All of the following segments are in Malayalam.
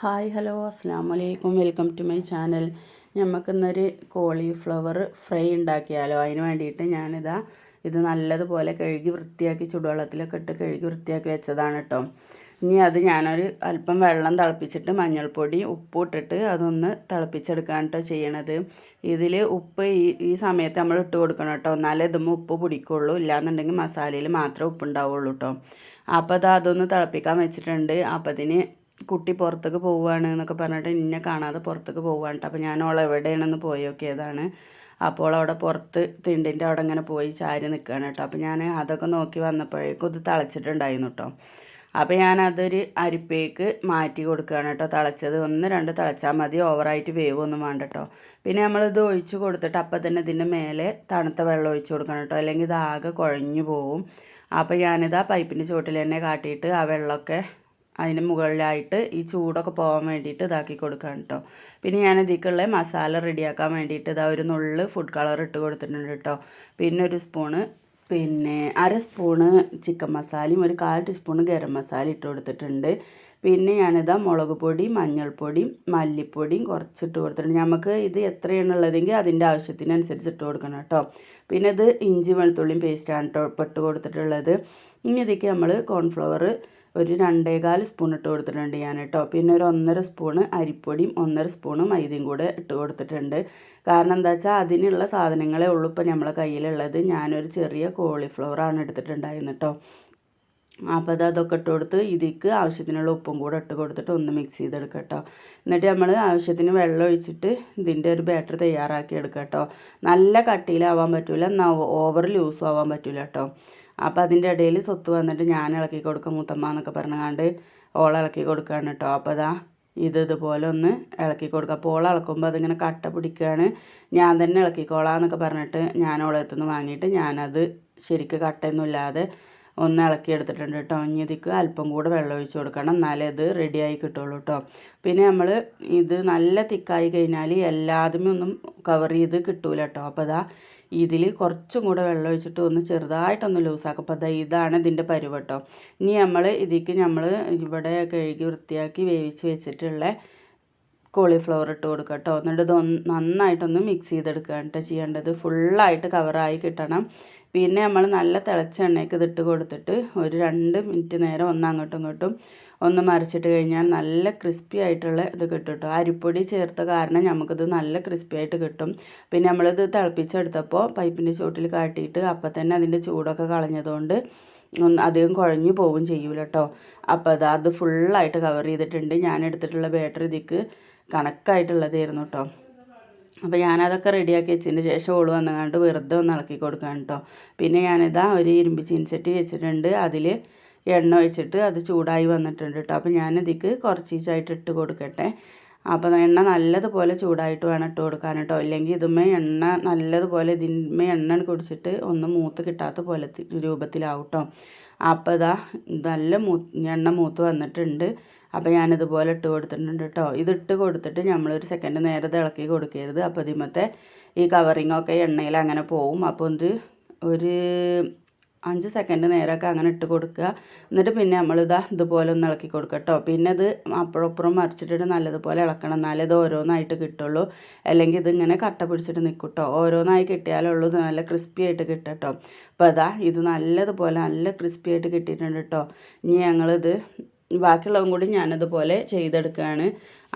ഹായ് ഹലോ അസ്സാം വലൈക്കും വെൽക്കം ടു മൈ ചാനൽ. നമുക്കിന്നൊരു കോളിഫ്ലവർ ഫ്രൈ ഉണ്ടാക്കിയാലോ? അതിന് വേണ്ടിയിട്ട് ഞാനിതാ ഇത് നല്ലതുപോലെ കഴുകി വൃത്തിയാക്കി ചുടുവെള്ളത്തിലൊക്കെ ഇട്ട് കഴുകി വൃത്തിയാക്കി വെച്ചതാണ് കേട്ടോ ഇനി അത് ഞാനൊരു അല്പം വെള്ളം തിളപ്പിച്ചിട്ട് മഞ്ഞൾപ്പൊടി ഉപ്പ് ഇട്ടിട്ട് അതൊന്ന് തിളപ്പിച്ചെടുക്കാൻ കേട്ടോ ചെയ്യണത്. ഇതിൽ ഉപ്പ് ഈ ഈ സമയത്ത് നമ്മൾ ഇട്ട് കൊടുക്കണം കേട്ടോ എന്നാലേ ഇതുമ്പോൾ ഉപ്പ് പിടിക്കുള്ളൂ. ഇല്ലാന്നുണ്ടെങ്കിൽ മസാലയിൽ മാത്രമേ ഉപ്പ് ഉണ്ടാവുള്ളൂ കേട്ടോ അപ്പോൾ അത് അതൊന്ന് തിളപ്പിക്കാൻ വെച്ചിട്ടുണ്ട്. അപ്പോൾ അതിന് കുട്ടി പുറത്തേക്ക് പോവുകയാണ് എന്നൊക്കെ പറഞ്ഞിട്ട് എന്നെ കാണാതെ പുറത്തേക്ക് പോവുകയാണ് അപ്പോൾ ഞാൻ അവൾ എവിടെയാണെന്ന് പോയി നോക്കിയതാണ്. അപ്പോൾ അവിടെ പുറത്ത് തിണ്ടിന്റെ അവിടെ ഇങ്ങനെ പോയി ചാരി നിൽക്കുകയാണ് കേട്ടോ അപ്പോൾ ഞാൻ അതൊക്കെ നോക്കി വന്നപ്പോഴേക്കും ഇത് തിളച്ചിട്ടുണ്ടായിരുന്നു കേട്ടോ അപ്പോൾ ഞാൻ അതൊരു അരിപ്പേക്ക് മാറ്റി കൊടുക്കുകയാണ് കേട്ടോ തിളച്ചത് ഒന്ന് രണ്ട് തിളച്ചാൽ മതി ഓവറായിട്ട് വേവ് ഒന്നും വേണ്ട കേട്ടോ പിന്നെ നമ്മളിത് ഒഴിച്ച് കൊടുത്തിട്ട് അപ്പം തന്നെ ഇതിന്റെ മേലെ തണുത്ത വെള്ളം ഒഴിച്ച് കൊടുക്കണം കേട്ടോ അല്ലെങ്കിൽ ഇത് ആകെ കുഴഞ്ഞു പോവും. അപ്പോൾ ഞാനിത് ആ പൈപ്പിന്റെ ചുവട്ടിൽ തന്നെ കാട്ടിയിട്ട് ആ വെള്ളമൊക്കെ അതിന് മുകളിലായിട്ട് ഈ ചൂടൊക്കെ പോകാൻ വേണ്ടിയിട്ട് ഇതാക്കി കൊടുക്കാൻ കേട്ടോ പിന്നെ ഞാൻ ഇതിക്കുള്ള മസാല റെഡിയാക്കാൻ വേണ്ടിയിട്ട് ഇതാ ഒരു നുള്ള് ഫുഡ് കളർ ഇട്ട് കൊടുത്തിട്ടുണ്ട് കേട്ടോ പിന്നെ ഒരു സ്പൂണ് പിന്നെ അര സ്പൂണ് ചിക്കൻ മസാലയും ഒരു കാൽ ടീസ്പൂൺ ഗരം മസാല ഇട്ട് കൊടുത്തിട്ടുണ്ട്. പിന്നെ ഞാനിതാ മുളക് പൊടി മഞ്ഞൾപ്പൊടി മല്ലിപ്പൊടിയും കുറച്ചിട്ട് കൊടുത്തിട്ടുണ്ട്. നമുക്ക് ഇത് എത്രയാണ് ഉള്ളതെങ്കിൽ അതിന്റെ ആവശ്യത്തിനനുസരിച്ച് ഇട്ട് കൊടുക്കണം കേട്ടോ. പിന്നെ ഇത് ഇഞ്ചി വെളുത്തുള്ളിയും പേസ്റ്റാണ് കേട്ടോ ഇട്ട് കൊടുത്തിട്ടുള്ളത്. ഇനി ഇതിലേക്ക് നമ്മൾ കോൺഫ്ലവർ ഒരു രണ്ടേകാൽ സ്പൂൺ ഇട്ട് കൊടുത്തിട്ടുണ്ട് ഞാൻ കേട്ടോ പിന്നെ ഒരു ഒന്നര സ്പൂണ് അരിപ്പൊടിയും ഒന്നര സ്പൂണ് മൈദയും കൂടെ ഇട്ട് കൊടുത്തിട്ടുണ്ട്. കാരണം എന്താ വെച്ചാൽ അതിനുള്ള സാധനങ്ങളെ ഉള്ളൂ ഇപ്പോൾ നമ്മളെ കയ്യിലുള്ളത്. ഞാനൊരു ചെറിയ കോളിഫ്ലവറാണ് എടുത്തിട്ടുണ്ടായിരുന്നു കേട്ടോ അപ്പോൾ അത് അതൊക്കെ ഇട്ട് കൊടുത്ത് ഇതിക്ക് ആവശ്യത്തിനുള്ള ഉപ്പും കൂടെ ഇട്ട് കൊടുത്തിട്ട് ഒന്ന് മിക്സ് ചെയ്തെടുക്കുക കേട്ടോ. എന്നിട്ട് നമ്മൾ ആവശ്യത്തിന് വെള്ളം ഒഴിച്ചിട്ട് ഇതിന്റെ ഒരു ബാറ്റർ തയ്യാറാക്കി എടുക്കുക കേട്ടോ. നല്ല കട്ടിയിലാവാൻ പറ്റില്ല എന്നാൽ ഓവർ ലൂസും ആവാൻ പറ്റില്ല കേട്ടോ. അപ്പോൾ അതിന്റെ ഇടയിൽ സ്വത്ത് വന്നിട്ട് ഞാൻ ഇളക്കി കൊടുക്കാം മുത്തമ്മ എന്നൊക്കെ പറഞ്ഞുകൊണ്ട് ഓൾ ഇളക്കി കൊടുക്കുകയാണ് കേട്ടോ. അപ്പോൾ അതാ ഇത് ഇതുപോലെ ഒന്ന് ഇളക്കി കൊടുക്കുക അപ്പോൾ ഓൾ ഇളക്കുമ്പോൾ അതിങ്ങനെ കട്ട പിടിക്കുകയാണ്. ഞാൻ തന്നെ ഇളക്കിക്കോളാം എന്നൊക്കെ പറഞ്ഞിട്ട് ഞാൻ ഓളത്തുനിന്ന് വാങ്ങിയിട്ട് ഞാനത് ശരിക്ക് കട്ടയൊന്നും ഇല്ലാതെ ഒന്ന് ഇളക്കി എടുത്തിട്ടുണ്ട് കേട്ടോ. ഇനി അല്പം കൂടെ വെള്ളം ഒഴിച്ച് കൊടുക്കണം. എന്നാലേ അത് റെഡിയായി കിട്ടുള്ളൂ കേട്ടോ. പിന്നെ നമ്മൾ ഇത് നല്ല തിക്കായി കഴിഞ്ഞാൽ എല്ലാതുമേ ഒന്നും കവർ ചെയ്ത് കിട്ടൂല കേട്ടോ. അപ്പോൾ അതാ ഇതിൽ കുറച്ചും കൂടെ വെള്ളം ഒഴിച്ചിട്ട് ഒന്ന് ചെറുതായിട്ടൊന്ന് ലൂസാക്കും അപ്പോൾ അതാ ഇതാണ് ഇതിന്റെ പരുവട്ടോ ഇനി നമ്മൾ ഇതിക്ക് നമ്മൾ ഇവിടെ കഴുകി വൃത്തിയാക്കി വേവിച്ച് വെച്ചിട്ടുള്ള കോളിഫ്ലവർ ഇട്ട് കൊടുക്കുക കേട്ടോ. എന്നിട്ട് ഇത് നന്നായിട്ടൊന്ന് മിക്സ് ചെയ്തെടുക്കുക കേട്ടോ. ചെയ്യേണ്ടത് ഫുള്ളായിട്ട് കവറായി കിട്ടണം. പിന്നെ നമ്മൾ നല്ല തിളച്ച എണ്ണയ്ക്ക് ഇതിട്ട് കൊടുത്തിട്ട് ഒരു രണ്ട് മിനിറ്റ് നേരം ഒന്ന് അങ്ങോട്ടും ഇങ്ങോട്ടും ഒന്ന് മറിച്ചിട്ട് കഴിഞ്ഞാൽ നല്ല ക്രിസ്പി ആയിട്ടുള്ള ഇത് കിട്ടും കേട്ടോ. അരിപ്പൊടി ചേർത്ത കാരണം നമുക്കിത് നല്ല ക്രിസ്പി ആയിട്ട് കിട്ടും. പിന്നെ നമ്മളിത് തിളപ്പിച്ചെടുത്തപ്പോൾ പൈപ്പിന്റെ ചുവട്ടിൽ കാട്ടിയിട്ട് അപ്പം തന്നെ അതിന്റെ ചൂടൊക്കെ കളഞ്ഞതുകൊണ്ട് അധികം കുഴഞ്ഞു പോവും ചെയ്യൂല കേട്ടോ. അപ്പോൾ അത് അത് ഫുള്ളായിട്ട് കവർ ചെയ്തിട്ടുണ്ട്. ഞാൻ എടുത്തിട്ടുള്ള ബാറ്ററി ഇതിക്ക് കണക്കായിട്ടുള്ളതായിരുന്നു കേട്ടോ. അപ്പോൾ ഞാനതൊക്കെ റെഡിയാക്കി വെച്ചതിന് ശേഷം ഓൾ വന്നങ്ങാണ്ട് വെറുതെ ഒന്ന് ഇളക്കി കൊടുക്കാൻ കേട്ടോ പിന്നെ ഞാനിതാ ഒരു ഇരുമ്പ് ചീൻചട്ടി വെച്ചിട്ടുണ്ട്. അതിൽ എണ്ണ ഒഴിച്ചിട്ട് അത് ചൂടായി വന്നിട്ടുണ്ട് കേട്ടോ അപ്പോൾ ഞാനിതിക്ക് കുറച്ചീച്ചായിട്ട് ഇട്ട് കൊടുക്കട്ടെ. അപ്പോൾ എണ്ണ നല്ലതുപോലെ ചൂടായിട്ട് വേണം ഇട്ട് കൊടുക്കാൻ കേട്ടോ ഇല്ലെങ്കിൽ ഇതുമേ എണ്ണ നല്ലതുപോലെ ഇതിന്മേ എണ്ണ കുടിച്ചിട്ട് ഒന്ന് മൂത്ത് കിട്ടാത്ത പോലെ രൂപത്തിലാവും കേട്ടോ അപ്പോൾ ഇതാ നല്ല മൂ എണ്ണ മൂത്ത് വന്നിട്ടുണ്ട്. അപ്പോൾ ഞാനിതുപോലെ ഇട്ട് കൊടുത്തിട്ടുണ്ട് കേട്ടോ ഇതിട്ട് കൊടുത്തിട്ട് നമ്മളൊരു സെക്കൻഡ് നേരെ ഇളക്കി കൊടുക്കരുത്. അപ്പോൾ ഇതിമത്തെ ഈ കവറിങ്ങൊക്കെ എണ്ണയിൽ അങ്ങനെ പോവും. അപ്പോൾ ഒരു ഒരു അഞ്ച് സെക്കൻഡ് നേരമൊക്കെ അങ്ങനെ ഇട്ട് കൊടുക്കുക. എന്നിട്ട് പിന്നെ നമ്മളിതാ ഇതുപോലെ ഒന്ന് ഇളക്കി കൊടുക്കുക കേട്ടോ പിന്നെ ഇത് അപ്പുറപ്പുറം മറിച്ചിട്ടിട്ട് നല്ലതുപോലെ ഇളക്കണം. എന്നാലേ ഇത് ഓരോന്നായിട്ട് കിട്ടുള്ളൂ. അല്ലെങ്കിൽ ഇതിങ്ങനെ കട്ട പിടിച്ചിട്ട് നിൽക്കും കേട്ടോ ഓരോന്നായി കിട്ടിയാലുള്ളൂ ഇത് നല്ല ക്രിസ്പി ആയിട്ട് കിട്ടും കേട്ടോ അപ്പോൾ അതാ ഇത് നല്ലതുപോലെ നല്ല ക്രിസ്പി ആയിട്ട് കിട്ടിയിട്ടുണ്ട് കേട്ടോ ഇനി ഞങ്ങളിത് ബാക്കിയുള്ളതും കൂടി ഞാനതുപോലെ ചെയ്തെടുക്കുകയാണ്.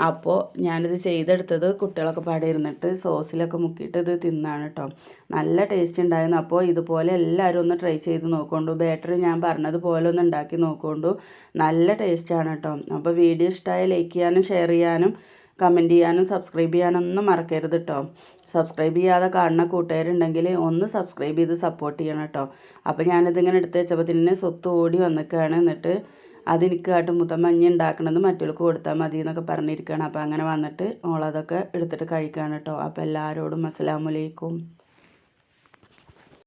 അപ്പോൾ ഞാനിത് ചെയ്തെടുത്തത് കുട്ടികളൊക്കെ പാടെ ഇരുന്നിട്ട് സോസിലൊക്കെ മുക്കിയിട്ട് ഇത് തിന്നാണ് കേട്ടോ നല്ല ടേസ്റ്റ് ഉണ്ടായിരുന്നു. അപ്പോൾ ഇതുപോലെ എല്ലാവരും ഒന്ന് ട്രൈ ചെയ്ത് നോക്കൊണ്ടു. ബാറ്ററി ഞാൻ പറഞ്ഞതുപോലെ ഒന്ന് ഉണ്ടാക്കി നോക്കൊണ്ടു. നല്ല ടേസ്റ്റാണ് കേട്ടോ അപ്പോൾ വീഡിയോ ഇഷ്ടമായ ലൈക്ക് ചെയ്യാനും ഷെയർ ചെയ്യാനും കമന്റ് ചെയ്യാനും സബ്സ്ക്രൈബ് ചെയ്യാനൊന്നും മറക്കരുത് കേട്ടോ സബ്സ്ക്രൈബ് ചെയ്യാതെ കാണുന്ന കൂട്ടുകാരുണ്ടെങ്കിൽ ഒന്ന് സബ്സ്ക്രൈബ് ചെയ്ത് സപ്പോർട്ട് ചെയ്യണം കേട്ടോ അപ്പോൾ ഞാനിതിങ്ങനെ എടുത്ത് വെച്ചപ്പോൾ തന്നെ സ്വത്ത് ഓടി വന്നിക്കുകയാണ് എന്നിട്ട് അതെനിക്ക് കാട്ടും മുത്തമ്മ ഇനി ഉണ്ടാക്കണത് മറ്റുള്ളവർക്ക് കൊടുത്താൽ മതി എന്നൊക്കെ പറഞ്ഞിരിക്കുകയാണ് അപ്പോൾ അങ്ങനെ വന്നിട്ട് ഓളതൊക്കെ എടുത്തിട്ട് കഴിക്കുകയാണ് കേട്ടോ അപ്പോൾ എല്ലാവരോടും അസ്സലാമലൈക്കും